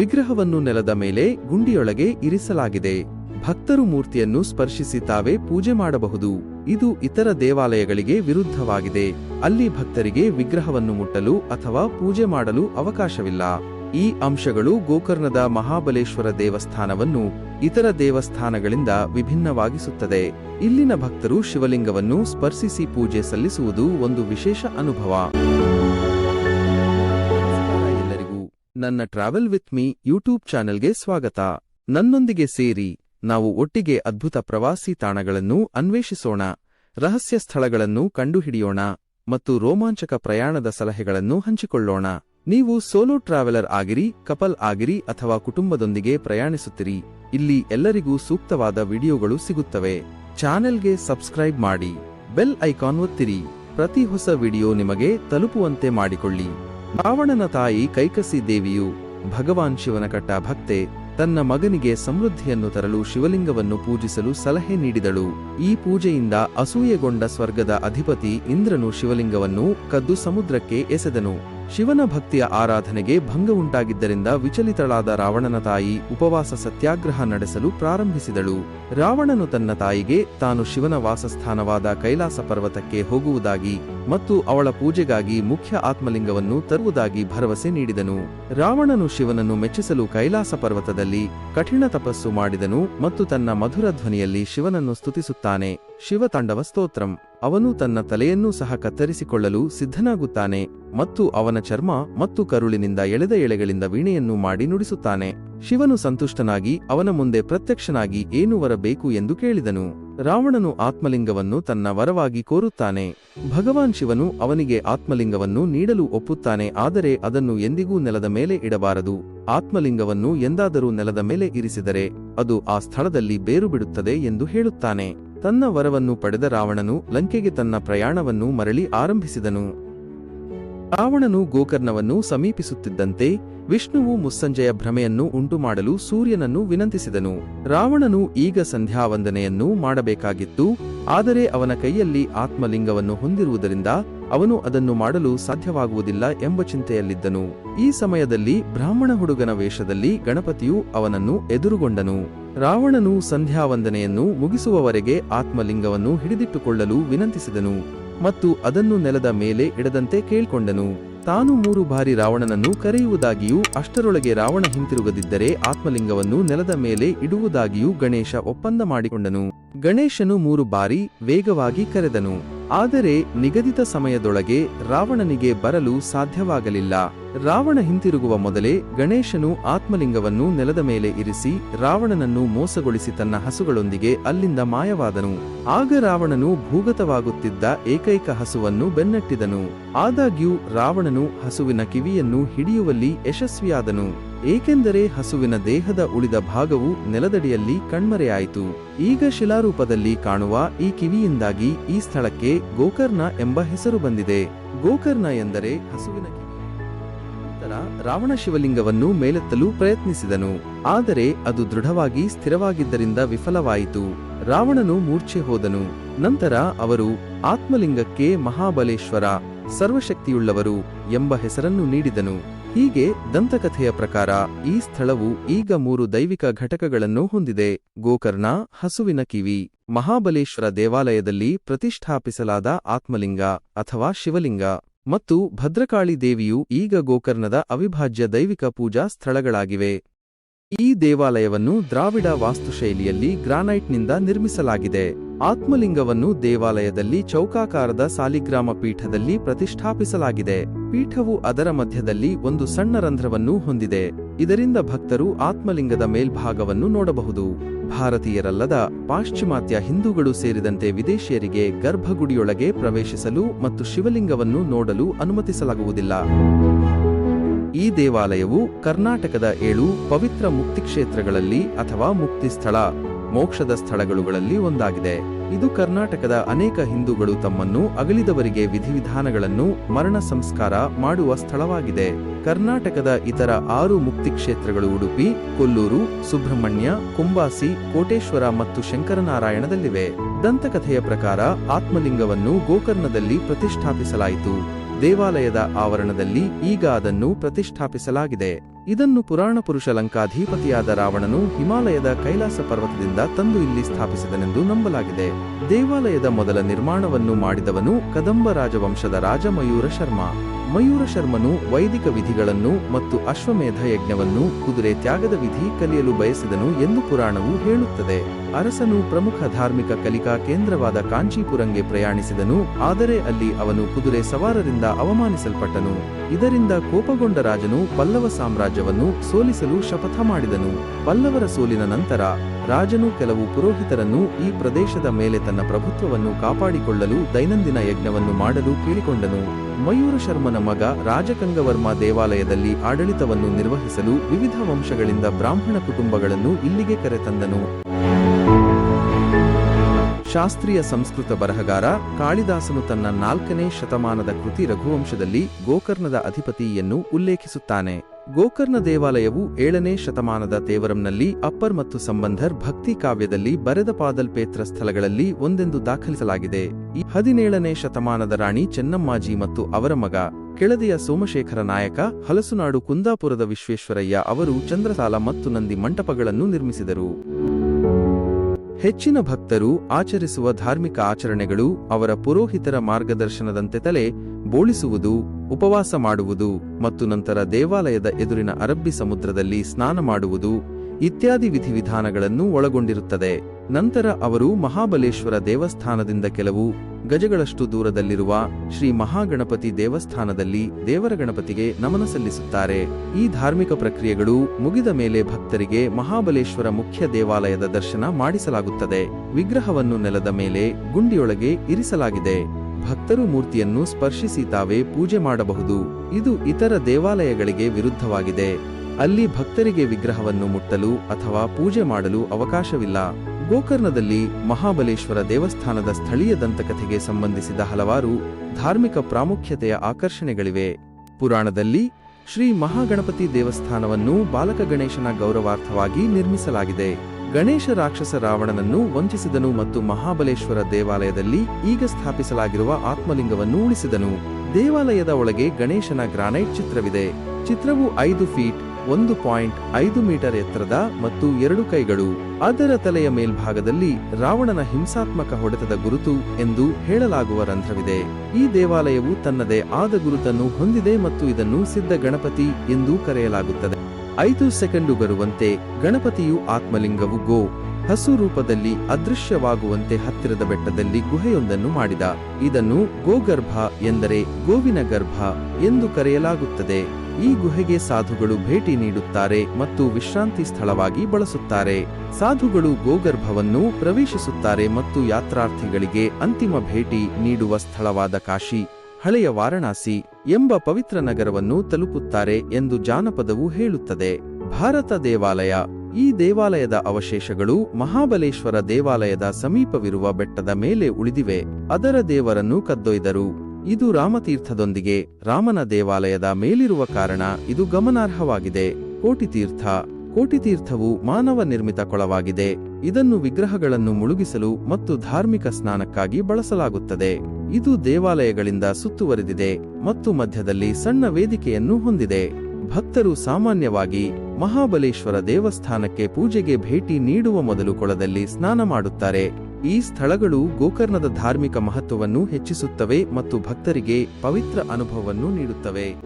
ವಿಗ್ರಹವನ್ನು ನೆಲದ ಮೇಲೆ ಗುಂಡಿಯೊಳಗೆ ಇರಿಸಲಾಗಿದೆ. ಭಕ್ತರು ಮೂರ್ತಿಯನ್ನು ಸ್ಪರ್ಶಿಸಿ ತಾವೇ ಪೂಜೆ ಮಾಡಬಹುದು. ಇದು ಇತರ ದೇವಾಲಯಗಳಿಗೆ ವಿರುದ್ಧವಾಗಿದೆ. ಅಲ್ಲಿ ಭಕ್ತರಿಗೆ ವಿಗ್ರಹವನ್ನು ಮುಟ್ಟಲು ಅಥವಾ ಪೂಜೆ ಮಾಡಲು ಅವಕಾಶವಿಲ್ಲ. ಈ ಅಂಶಗಳು ಗೋಕರ್ಣದ ಮಹಾಬಲೇಶ್ವರ ದೇವಸ್ಥಾನವನ್ನು ಇತರ ದೇವಸ್ಥಾನಗಳಿಂದ ವಿಭಿನ್ನವಾಗಿಸುತ್ತದೆ. ಇಲ್ಲಿನ ಭಕ್ತರು ಶಿವಲಿಂಗವನ್ನು ಸ್ಪರ್ಶಿಸಿ ಪೂಜೆ ಸಲ್ಲಿಸುವುದು ಒಂದು ವಿಶೇಷ ಅನುಭವ. ನನ್ನ ಟ್ರಾವೆಲ್ ವಿತ್ ಮೀ ಯೂಟ್ಯೂಬ್ ಚಾನೆಲ್ಗೆ ಸ್ವಾಗತ. ನನ್ನೊಂದಿಗೆ ಸೇರಿ ನಾವು ಒಟ್ಟಿಗೆ ಅದ್ಭುತ ಪ್ರವಾಸಿ ತಾಣಗಳನ್ನು ಅನ್ವೇಷಿಸೋಣ, ರಹಸ್ಯ ಸ್ಥಳಗಳನ್ನು ಕಂಡುಹಿಡಿಯೋಣ ಮತ್ತು ರೋಮಾಂಚಕ ಪ್ರಯಾಣದ ಸಲಹೆಗಳನ್ನು ಹಂಚಿಕೊಳ್ಳೋಣ. ನೀವು ಸೋಲೋ ಟ್ರಾವೆಲರ್ ಆಗಿರಿ, ಕಪಲ್ ಆಗಿರಿ ಅಥವಾ ಕುಟುಂಬದೊಂದಿಗೆ ಪ್ರಯಾಣಿಸುತ್ತಿರಿ, ಇಲ್ಲಿ ಎಲ್ಲರಿಗೂ ಸೂಕ್ತವಾದ ವಿಡಿಯೋಗಳು ಸಿಗುತ್ತವೆ. ಚಾನೆಲ್ಗೆ ಸಬ್ಸ್ಕ್ರೈಬ್ ಮಾಡಿ, ಬೆಲ್ ಐಕಾನ್ ಒತ್ತಿರಿ. ಪ್ರತಿ ಹೊಸ ವಿಡಿಯೋ ನಿಮಗೆ ತಲುಪುವಂತೆ ಮಾಡಿಕೊಳ್ಳಿ. ರಾವಣನ ತಾಯಿ ಕೈಕಸಿ ದೇವಿಯು ಭಗವಾನ್ ಶಿವನ ಕಟ್ಟ ಭಕ್ತೆ ತನ್ನ ಮಗನಿಗೆ ಸಮೃದ್ಧಿಯನ್ನು ತರಲು ಶಿವಲಿಂಗವನ್ನು ಪೂಜಿಸಲು ಸಲಹೆ ನೀಡಿದಳು. ಈ ಪೂಜೆಯಿಂದ ಅಸೂಯೆಗೊಂಡ ಸ್ವರ್ಗದ ಅಧಿಪತಿ ಇಂದ್ರನು ಶಿವಲಿಂಗವನ್ನು ಕದ್ದು ಸಮುದ್ರಕ್ಕೆ ಎಸೆದನು. ಶಿವನ ಭಕ್ತಿಯ ಆರಾಧನೆಗೆ ಭಂಗ ಉಂಟಾಗಿದ್ದರಿಂದ ವಿಚಲಿತಳಾದ ರಾವಣನ ತಾಯಿ ಉಪವಾಸ ಸತ್ಯಾಗ್ರಹ ನಡೆಸಲು ಪ್ರಾರಂಭಿಸಿದಳು. ರಾವಣನು ತನ್ನ ತಾಯಿಗೆ ತಾನು ಶಿವನ ವಾಸಸ್ಥಾನವಾದ ಕೈಲಾಸ ಪರ್ವತಕ್ಕೆ ಹೋಗುವುದಾಗಿ ಮತ್ತು ಅವಳ ಪೂಜೆಗಾಗಿ ಮುಖ್ಯ ಆತ್ಮಲಿಂಗವನ್ನು ತರುವುದಾಗಿ ಭರವಸೆ ನೀಡಿದನು. ರಾವಣನು ಶಿವನನ್ನು ಮೆಚ್ಚಿಸಲು ಕೈಲಾಸ ಪರ್ವತದಲ್ಲಿ ಕಠಿಣ ತಪಸ್ಸು ಮಾಡಿದನು ಮತ್ತು ತನ್ನ ಮಧುರ ಧ್ವನಿಯಲ್ಲಿ ಶಿವನನ್ನು ಸ್ತುತಿಸುತ್ತಾನೆ. ಶಿವತಾಂಡವ ಸ್ತೋತ್ರಂ. ಅವನು ತನ್ನ ತಲೆಯನ್ನೂ ಸಹ ಕತ್ತರಿಸಿಕೊಳ್ಳಲು ಸಿದ್ಧನಾಗುತ್ತಾನೆ ಮತ್ತು ಅವನ ಚರ್ಮ ಮತ್ತು ಕರುಳಿನಿಂದ ಎಳೆದ ಎಳೆಗಳಿಂದ ವೀಣೆಯನ್ನು ಮಾಡಿ ನುಡಿಸುತ್ತಾನೆ. ಶಿವನು ಸಂತುಷ್ಟನಾಗಿ ಅವನ ಮುಂದೆ ಪ್ರತ್ಯಕ್ಷನಾಗಿ ಏನು ವರಬೇಕು ಎಂದು ಕೇಳಿದನು. ರಾವಣನು ಆತ್ಮಲಿಂಗವನ್ನು ತನ್ನ ವರವಾಗಿ ಕೋರುತ್ತಾನೆ. ಭಗವಾನ್ ಶಿವನು ಅವನಿಗೆ ಆತ್ಮಲಿಂಗವನ್ನು ನೀಡಲು ಒಪ್ಪುತ್ತಾನೆ ಆದರೆ ಅದನ್ನು ಎಂದಿಗೂ ನೆಲದ ಮೇಲೆ ಇಡಬಾರದು. ಆತ್ಮಲಿಂಗವನ್ನು ಎಂದಾದರೂ ನೆಲದ ಮೇಲೆ ಇರಿಸಿದರೆ ಅದು ಆ ಸ್ಥಳದಲ್ಲಿ ಬೇರು ಬಿಡುತ್ತದೆ ಎಂದು ಹೇಳುತ್ತಾನೆ. ತನ್ನ ವರವನ್ನು ಪಡೆದ ರಾವಣನು ಲಂಕೆಗೆ ತನ್ನ ಪ್ರಯಾಣವನ್ನು ಮರಳಿ ಆರಂಭಿಸಿದನು. ರಾವಣನು ಗೋಕರ್ಣವನ್ನು ಸಮೀಪಿಸುತ್ತಿದ್ದಂತೆ ವಿಷ್ಣುವು ಮುಸ್ಸಂಜೆಯ ಭ್ರಮೆಯನ್ನು ಉಂಟುಮಾಡಲು ಸೂರ್ಯನನ್ನು ವಿನಂತಿಸಿದನು. ರಾವಣನು ಈಗ ಸಂಧ್ಯಾವಂದನೆಯನ್ನು ಮಾಡಬೇಕಾಗಿತ್ತು, ಆದರೆ ಅವನ ಕೈಯಲ್ಲಿ ಆತ್ಮಲಿಂಗವನ್ನು ಹೊಂದಿರುವುದರಿಂದ ಅವನು ಅದನ್ನು ಮಾಡಲು ಸಾಧ್ಯವಾಗುವುದಿಲ್ಲ ಎಂಬ ಚಿಂತೆಯಲ್ಲಿದ್ದನು. ಈ ಸಮಯದಲ್ಲಿ ಬ್ರಾಹ್ಮಣ ಹುಡುಗನ ವೇಷದಲ್ಲಿ ಗಣಪತಿಯು ಅವನನ್ನು ಎದುರುಗೊಂಡನು. ರಾವಣನು ಸಂಧ್ಯಾವಂದನೆಯನ್ನು ಮುಗಿಸುವವರೆಗೆ ಆತ್ಮಲಿಂಗವನ್ನು ಹಿಡಿದಿಟ್ಟುಕೊಳ್ಳಲು ವಿನಂತಿಸಿದನು ಮತ್ತು ಅದನ್ನು ನೆಲದ ಮೇಲೆ ಇಡದಂತೆ ಕೇಳ್ಕೊಂಡನು. ತಾನು ಮೂರು ಬಾರಿ ರಾವಣನನ್ನು ಕರೆಯುವುದಾಗಿಯೂ ಅಷ್ಟರೊಳಗೆ ರಾವಣ ಹಿಂತಿರುಗದಿದ್ದರೆ ಆತ್ಮಲಿಂಗವನ್ನು ನೆಲದ ಮೇಲೆ ಇಡುವುದಾಗಿಯೂ ಗಣೇಶ ಒಪ್ಪಂದ ಮಾಡಿಕೊಂಡನು. ಗಣೇಶನು ಮೂರು ಬಾರಿ ವೇಗವಾಗಿ ಕರೆದನು. ಆದರೆ ನಿಗದಿತ ಸಮಯದೊಳಗೆ ರಾವಣನಿಗೆ ಬರಲು ಸಾಧ್ಯವಾಗಲಿಲ್ಲ. ರಾವಣ ಹಿಂತಿರುಗುವ ಮೊದಲೇ ಗಣೇಶನು ಆತ್ಮಲಿಂಗವನ್ನು ನೆಲದ ಮೇಲೆ ಇರಿಸಿ ರಾವಣನನ್ನು ಮೋಸಗೊಳಿಸಿ ತನ್ನ ಹಸುಗಳೊಂದಿಗೆ ಅಲ್ಲಿಂದ ಮಾಯವಾದನು. ಆಗ ರಾವಣನು ಭೂಗತವಾಗುತ್ತಿದ್ದ ಏಕೈಕ ಹಸುವನ್ನು ಬೆನ್ನಟ್ಟಿದನು. ಆದಾಗ್ಯೂ ರಾವಣನು ಹಸುವಿನ ಕಿವಿಯನ್ನು ಹಿಡಿಯುವಲ್ಲಿ ಯಶಸ್ವಿಯಾದನು. ಏಕೆಂದರೆ ಹಸುವಿನ ದೇಹದ ಉಳಿದ ಭಾಗವು ನೆಲದಡಿಯಲ್ಲಿ ಕಣ್ಮರೆಯಾಯಿತು. ಈಗ ಶಿಲಾರೂಪದಲ್ಲಿ ಕಾಣುವ ಈ ಕಿವಿಯಿಂದಾಗಿ ಈ ಸ್ಥಳಕ್ಕೆ ಗೋಕರ್ಣ ಎಂಬ ಹೆಸರು ಬಂದಿದೆ. ಗೋಕರ್ಣ ಎಂದರೆ ಹಸುವಿನ ಕಿವಿ. ನಂತರ ರಾವಣ ಶಿವಲಿಂಗವನ್ನು ಮೇಲೆತ್ತಲು ಪ್ರಯತ್ನಿಸಿದನು. ಆದರೆ ಅದು ದೃಢವಾಗಿ ಸ್ಥಿರವಾಗಿದ್ದರಿಂದ ವಿಫಲವಾಯಿತು. ರಾವಣನು ಮೂರ್ಛೆ ಹೋದನು. ನಂತರ ಅವರು ಆತ್ಮಲಿಂಗಕ್ಕೆ ಮಹಾಬಲೇಶ್ವರ, ಸರ್ವಶಕ್ತಿಯುಳ್ಳವರು ಎಂಬ ಹೆಸರನ್ನು ನೀಡಿದನು. ಹೀಗೆ ದಂತಕಥೆಯ ಪ್ರಕಾರ ಈ ಸ್ಥಳವು ಈಗ ಮೂರು ದೈವಿಕ ಘಟಕಗಳನ್ನು ಹೊಂದಿದೆ. ಗೋಕರ್ಣ, ಹಸುವಿನ ಕಿವಿ, ಮಹಾಬಲೇಶ್ವರ ದೇವಾಲಯದಲ್ಲಿ ಪ್ರತಿಷ್ಠಾಪಿಸಲಾದ ಆತ್ಮಲಿಂಗ ಅಥವಾ ಶಿವಲಿಂಗ. ಮತ್ತು ಭದ್ರಕಾಳಿ ದೇವಿಯು ಈಗ ಗೋಕರ್ಣದ ಅವಿಭಾಜ್ಯ ದೈವಿಕ ಪೂಜಾ ಸ್ಥಳಗಳಾಗಿವೆ. ಈ ದೇವಾಲಯವನ್ನು ದ್ರಾವಿಡ ವಾಸ್ತುಶೈಲಿಯಲ್ಲಿ ಗ್ರಾನೈಟ್ನಿಂದ ನಿರ್ಮಿಸಲಾಗಿದೆ. ಆತ್ಮಲಿಂಗವನ್ನು ದೇವಾಲಯದಲ್ಲಿ ಚೌಕಾಕಾರದ ಸಾಲಿಗ್ರಾಮ ಪೀಠದಲ್ಲಿ ಪ್ರತಿಷ್ಠಾಪಿಸಲಾಗಿದೆ. ಪೀಠವು ಅದರ ಮಧ್ಯದಲ್ಲಿ ಒಂದು ಸಣ್ಣ ರಂಧ್ರವನ್ನು ಹೊಂದಿದೆ. ಇದರಿಂದ ಭಕ್ತರು ಆತ್ಮಲಿಂಗದ ಮೇಲ್ಭಾಗವನ್ನು ನೋಡಬಹುದು. ಭಾರತೀಯರಲ್ಲದ ಪಾಶ್ಚಿಮಾತ್ಯ ಹಿಂದೂಗಳು ಸೇರಿದಂತೆ ವಿದೇಶಿಯರಿಗೆ ಗರ್ಭಗುಡಿಯೊಳಗೆ ಪ್ರವೇಶಿಸಲು ಮತ್ತು ಶಿವಲಿಂಗವನ್ನು ನೋಡಲು ಅನುಮತಿಸಲಾಗುವುದಿಲ್ಲ. ಈ ದೇವಾಲಯವು ಕರ್ನಾಟಕದ ಏಳು ಪವಿತ್ರ ಮುಕ್ತಿ ಕ್ಷೇತ್ರಗಳಲ್ಲಿ ಅಥವಾ ಮುಕ್ತಿ ಸ್ಥಳ, ಮೋಕ್ಷದ ಸ್ಥಳಗಳುಗಳಲ್ಲಿ ಒಂದಾಗಿದೆ. ಇದು ಕರ್ನಾಟಕದ ಅನೇಕ ಹಿಂದೂಗಳು ತಮ್ಮನ್ನು ಅಗಲಿದವರಿಗೆ ವಿಧಿವಿಧಾನಗಳನ್ನು ಮರಣ ಸಂಸ್ಕಾರ ಮಾಡುವ ಸ್ಥಳವಾಗಿದೆ. ಕರ್ನಾಟಕದ ಇತರ ಆರು ಮುಕ್ತಿ ಕ್ಷೇತ್ರಗಳು ಉಡುಪಿ, ಕೊಲ್ಲೂರು, ಸುಬ್ರಹ್ಮಣ್ಯ, ಕುಂಬಾಸಿ, ಕೋಟೇಶ್ವರ ಮತ್ತು ಶಂಕರನಾರಾಯಣದಲ್ಲಿವೆ. ದಂತಕಥೆಯ ಪ್ರಕಾರ ಆತ್ಮಲಿಂಗವನ್ನು ಗೋಕರ್ಣದಲ್ಲಿ ಪ್ರತಿಷ್ಠಾಪಿಸಲಾಯಿತು. ದೇವಾಲಯದ ಆವರಣದಲ್ಲಿ ಈಗ ಅದನ್ನು ಪ್ರತಿಷ್ಠಾಪಿಸಲಾಗಿದೆ. ಇದನ್ನು ಪುರಾಣ ಪುರುಷ ಲಂಕಾಧಿಪತಿಯಾದ ರಾವಣನು ಹಿಮಾಲಯದ ಕೈಲಾಸ ಪರ್ವತದಿಂದ ತಂದು ಇಲ್ಲಿ ಸ್ಥಾಪಿಸಿದನೆಂದು ನಂಬಲಾಗಿದೆ. ದೇವಾಲಯದ ಮೊದಲ ನಿರ್ಮಾಣವನ್ನು ಮಾಡಿದವನು ಕದಂಬ ರಾಜವಂಶದ ರಾಜ ಮಯೂರ ಶರ್ಮ. ಮಯೂರ ಶರ್ಮನು ವೈದಿಕ ವಿಧಿಗಳನ್ನು ಮತ್ತು ಅಶ್ವಮೇಧ ಯಜ್ಞವನ್ನು ಕುದುರೆ ತ್ಯಾಗದ ವಿಧಿ ಕಲಿಯಲು ಬಯಸಿದನು ಎಂದು ಪುರಾಣವು ಹೇಳುತ್ತದೆ. ಅರಸನು ಪ್ರಮುಖ ಧಾರ್ಮಿಕ ಕಲಿಕಾ ಕೇಂದ್ರವಾದ ಕಾಂಚೀಪುರಂಗೆ ಪ್ರಯಾಣಿಸಿದನು. ಆದರೆ ಅಲ್ಲಿ ಅವನು ಕುದುರೆ ಸವಾರರಿಂದ ಅವಮಾನಿಸಲ್ಪಟ್ಟನು. ಇದರಿಂದ ಕೋಪಗೊಂಡ ರಾಜನು ಪಲ್ಲವ ಸಾಮ್ರಾಜ್ಯವನ್ನು ಸೋಲಿಸಲು ಶಪಥ ಮಾಡಿದನು. ಪಲ್ಲವರ ಸೋಲಿನ ನಂತರ ರಾಜನು ಕೆಲವು ಪುರೋಹಿತರನ್ನು ಈ ಪ್ರದೇಶದ ಮೇಲೆ ತನ್ನ ಪ್ರಭುತ್ವವನ್ನು ಕಾಪಾಡಿಕೊಳ್ಳಲು ದೈನಂದಿನ ಯಜ್ಞವನ್ನು ಮಾಡಲು ಕೇಳಿಕೊಂಡನು. ಮಯೂರ ಶರ್ಮನ ಮಗ ರಾಜಕಂಗವರ್ಮ ದೇವಾಲಯದಲ್ಲಿ ಆಡಳಿತವನ್ನು ನಿರ್ವಹಿಸಲು ವಿವಿಧ ವಂಶಗಳಿಂದ ಬ್ರಾಹ್ಮಣ ಕುಟುಂಬಗಳನ್ನು ಇಲ್ಲಿಗೆ ಕರೆತಂದನು. ಶಾಸ್ತ್ರೀಯ ಸಂಸ್ಕೃತ ಬರಹಗಾರ ಕಾಳಿದಾಸನು ತನ್ನ ನಾಲ್ಕನೇ ಶತಮಾನದ ಕೃತಿ ರಘುವಂಶದಲ್ಲಿ ಗೋಕರ್ಣದ ಅಧಿಪತಿಯನ್ನು ಉಲ್ಲೇಖಿಸುತ್ತಾನೆ. ಗೋಕರ್ಣ ದೇವಾಲಯವು ಏಳನೇ ಶತಮಾನದ ತೇವರಂನಲ್ಲಿ ಅಪ್ಪರ್ ಮತ್ತು ಸಂಬಂಧರ್ ಭಕ್ತಿ ಕಾವ್ಯದಲ್ಲಿ ಬರೆದ ಪಾದಲ್ಪೇತ್ರ ಸ್ಥಳಗಳಲ್ಲಿ ಒಂದೆಂದು ದಾಖಲಿಸಲಾಗಿದೆ. ಈ ಹದಿನೇಳನೇ ಶತಮಾನದ ರಾಣಿ ಚೆನ್ನಮ್ಮಾಜಿ ಮತ್ತು ಅವರ ಮಗ, ಕೆಳದಿಯ ಸೋಮಶೇಖರ ನಾಯಕ, ಹಲಸುನಾಡು ಕುಂದಾಪುರದ ವಿಶ್ವೇಶ್ವರಯ್ಯ ಅವರು ಚಂದ್ರಸಾಲ ಮತ್ತು ನಂದಿ ಮಂಟಪಗಳನ್ನು ನಿರ್ಮಿಸಿದರು. ಹೆಚ್ಚಿನ ಭಕ್ತರು ಆಚರಿಸುವ ಧಾರ್ಮಿಕ ಆಚರಣೆಗಳು ಅವರ ಪುರೋಹಿತರ ಮಾರ್ಗದರ್ಶನದಂತೆ ತಲೆ ಬೋಳಿಸುವುದು, ಉಪವಾಸ ಮಾಡುವುದು ಮತ್ತು ನಂತರ ದೇವಾಲಯದ ಎದುರಿನ ಅರಬ್ಬಿ ಸಮುದ್ರದಲ್ಲಿ ಸ್ನಾನ ಮಾಡುವುದು ಇತ್ಯಾದಿ ವಿಧಿವಿಧಾನಗಳನ್ನು ಒಳಗೊಂಡಿರುತ್ತದೆ. ನಂತರ ಅವರು ಮಹಾಬಲೇಶ್ವರ ದೇವಸ್ಥಾನದಿಂದ ಕೆಲವು ಗಜಗಳಷ್ಟು ದೂರದಲ್ಲಿರುವ ಶ್ರೀ ಮಹಾಗಣಪತಿ ದೇವಸ್ಥಾನದಲ್ಲಿ ದೇವರ ಗಣಪತಿಗೆ ನಮನ ಸಲ್ಲಿಸುತ್ತಾರೆ. ಈ ಧಾರ್ಮಿಕ ಪ್ರಕ್ರಿಯೆಗಳು ಮುಗಿದ ಮೇಲೆ ಭಕ್ತರಿಗೆ ಮಹಾಬಲೇಶ್ವರ ಮುಖ್ಯ ದೇವಾಲಯದ ದರ್ಶನ ಮಾಡಿಸಲಾಗುತ್ತದೆ. ವಿಗ್ರಹವನ್ನು ನೆಲದ ಮೇಲೆ ಗುಂಡಿಯೊಳಗೆ ಇರಿಸಲಾಗಿದೆ. ಭಕ್ತರು ಮೂರ್ತಿಯನ್ನು ಸ್ಪರ್ಶಿಸಿ ತಾವೇ ಪೂಜೆ ಮಾಡಬಹುದು. ಇದು ಇತರ ದೇವಾಲಯಗಳಿಗೆ ವಿರುದ್ಧವಾಗಿದೆ. ಅಲ್ಲಿ ಭಕ್ತರಿಗೆ ವಿಗ್ರಹವನ್ನು ಮುಟ್ಟಲು ಅಥವಾ ಪೂಜೆ ಮಾಡಲು ಅವಕಾಶವಿಲ್ಲ. ಗೋಕರ್ಣದಲ್ಲಿ ಮಹಾಬಲೇಶ್ವರ ದೇವಸ್ಥಾನದ ಸ್ಥಳೀಯ ದಂತಕಥೆಗೆ ಸಂಬಂಧಿಸಿದ ಹಲವಾರು ಧಾರ್ಮಿಕ ಪ್ರಾಮುಖ್ಯತೆಯ ಆಕರ್ಷಣೆಗಳಿವೆ. ಪುರಾಣದಲ್ಲಿ ಶ್ರೀ ಮಹಾಗಣಪತಿ ದೇವಸ್ಥಾನವನ್ನು ಬಾಲಕ ಗಣೇಶನ ಗೌರವಾರ್ಥವಾಗಿ ನಿರ್ಮಿಸಲಾಗಿದೆ. ಗಣೇಶ ರಾಕ್ಷಸ ರಾವಣನನ್ನು ವಂಚಿಸಿದನು ಮತ್ತು ಮಹಾಬಲೇಶ್ವರ ದೇವಾಲಯದಲ್ಲಿ ಈಗ ಸ್ಥಾಪಿಸಲಾಗಿರುವ ಆತ್ಮಲಿಂಗವನ್ನು ಉಳಿಸಿದನು. ದೇವಾಲಯದ ಒಳಗೆ ಗಣೇಶನ ಗ್ರಾನೈಟ್ ಚಿತ್ರವಿದೆ. ಚಿತ್ರವು ಐದು ಫೀಟ್ ಒಂದು ಪಾಯಿಂಟ್ ಐದು ಮೀಟರ್ ಎತ್ತರದ ಮತ್ತು ಎರಡು ಕೈಗಳು ಅದರ ತಲೆಯ ಮೇಲ್ಭಾಗದಲ್ಲಿ ರಾವಣನ ಹಿಂಸಾತ್ಮಕ ಹೊಡೆತದ ಗುರುತು ಎಂದು ಹೇಳಲಾಗುವ ರಂಧ್ರವಿದೆ. ಈ ದೇವಾಲಯವು ತನ್ನದೇ ಆದ ಗುರುತನ್ನು ಹೊಂದಿದೆ ಮತ್ತು ಇದನ್ನು ಸಿದ್ಧ ಗಣಪತಿ ಎಂದು ಕರೆಯಲಾಗುತ್ತದೆ. ಐದು ಸೆಕೆಂಡು ಬರುವಂತೆ ಗಣಪತಿಯು ಆತ್ಮಲಿಂಗವು ಗೋ ಹಸು ರೂಪದಲ್ಲಿ ಅದೃಶ್ಯವಾಗುವಂತೆ ಹತ್ತಿರದ ಬೆಟ್ಟದಲ್ಲಿ ಗುಹೆಯೊಂದನ್ನು ಮಾಡಿದ. ಇದನ್ನು ಗೋಗರ್ಭ ಎಂದರೆ ಗೋವಿನ ಗರ್ಭ ಎಂದು ಕರೆಯಲಾಗುತ್ತದೆ. ಈ ಗುಹೆಗೆ ಸಾಧುಗಳು ಭೇಟಿ ನೀಡುತ್ತಾರೆ ಮತ್ತು ವಿಶ್ರಾಂತಿ ಸ್ಥಳವಾಗಿ ಬಳಸುತ್ತಾರೆ. ಸಾಧುಗಳು ಗೋಗರ್ಭವನ್ನು ಪ್ರವೇಶಿಸುತ್ತಾರೆ ಮತ್ತು ಯಾತ್ರಾರ್ಥಿಗಳಿಗೆ ಅಂತಿಮ ಭೇಟಿ ನೀಡುವ ಸ್ಥಳವಾದ ಕಾಶಿ, ಹಳೆಯ ವಾರಣಾಸಿ ಎಂಬ ಪವಿತ್ರ ನಗರವನ್ನು ತಲುಪುತ್ತಾರೆ ಎಂದು ಜಾನಪದವು ಹೇಳುತ್ತದೆ. ಭಾರತ ದೇವಾಲಯ, ಈ ದೇವಾಲಯದ ಅವಶೇಷಗಳು ಮಹಾಬಲೇಶ್ವರ ದೇವಾಲಯದ ಸಮೀಪವಿರುವ ಬೆಟ್ಟದ ಮೇಲೆ ಉಳಿದಿವೆ. ಅದರ ದೇವರನ್ನು ಕದ್ದೊಯ್ದರು. ಇದು ರಾಮತೀರ್ಥದೊಂದಿಗೆ ರಾಮನ ದೇವಾಲಯದ ಮೇಲಿರುವ ಕಾರಣ ಇದು ಗಮನಾರ್ಹವಾಗಿದೆ. ಕೋಟಿತೀರ್ಥ. ಕೋಟಿತೀರ್ಥವು ಮಾನವ ನಿರ್ಮಿತ ಕೊಳವಾಗಿದೆ. ಇದನ್ನು ವಿಗ್ರಹಗಳನ್ನು ಮುಳುಗಿಸಲು ಮತ್ತು ಧಾರ್ಮಿಕ ಸ್ನಾನಕ್ಕಾಗಿ ಬಳಸಲಾಗುತ್ತದೆ. ಇದು ದೇವಾಲಯಗಳಿಂದ ಸುತ್ತುವರಿದಿದೆ ಮತ್ತು ಮಧ್ಯದಲ್ಲಿ ಸಣ್ಣ ವೇದಿಕೆಯನ್ನು ಹೊಂದಿದೆ. ಭಕ್ತರು ಸಾಮಾನ್ಯವಾಗಿ ಮಹಾಬಲೇಶ್ವರ ದೇವಸ್ಥಾನಕ್ಕೆ ಪೂಜೆಗೆ ಭೇಟಿ ನೀಡುವ ಮೊದಲು ಕೊಳದಲ್ಲಿ ಸ್ನಾನ ಮಾಡುತ್ತಾರೆ. ಈ ಸ್ಥಳಗಳು ಗೋಕರ್ಣದ ಧಾರ್ಮಿಕ ಮಹತ್ವವನ್ನು ಹೆಚ್ಚಿಸುತ್ತವೆ ಮತ್ತು ಭಕ್ತರಿಗೆ ಪವಿತ್ರ ಅನುಭವವನ್ನು ನೀಡುತ್ತವೆ.